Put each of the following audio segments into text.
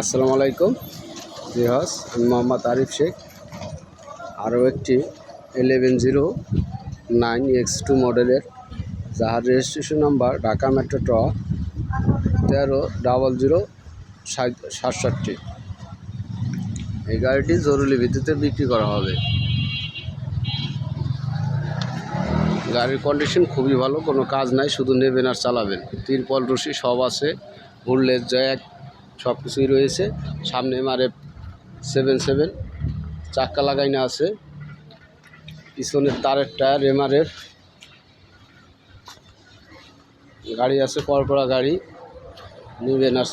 আসসালামু আলাইকুম। জিহাস আমি মোহাম্মদ আরিফ শেখ। আরও একটি eleven zero nine X two মডেলের যাহার রেজিস্ট্রেশন নাম্বার ঢাকা মেট্রো ট, তেরো ডাবল জিরো সাতষট্টি। এই গাড়িটি জরুরি ভিত্তিতে বিক্রি করা হবে। গাড়ির কন্ডিশন খুবই ভালো, কোনো কাজ নাই, শুধু নেবেন আর চালাবেন। তিরপল রশি সব আছে হুললেস জ্যাক সব কিছুই রয়েছে। সামনে এমআরএফ সেভেন সেভেন, চাক্কা লাগাইনা আছে। পিছনের তারের টায়ার এমআরএফ গাড়ি আছে পরপরা গাড়ি। নিবেন আর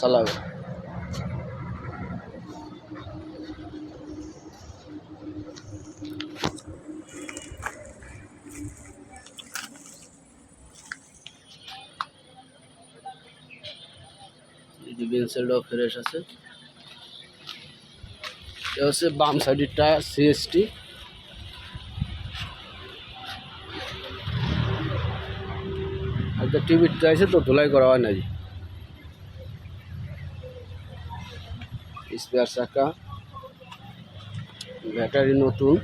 চালাবেন বেন্সেলটাও ফ্রেশ আছে। এটা হচ্ছে বাম সাইডের টায়ার সিএসটি একটা টিভির চাইছে তো ধুলাই করা হয় নাই। স্পেয়ার চাকা। ব্যাটারি নতুন।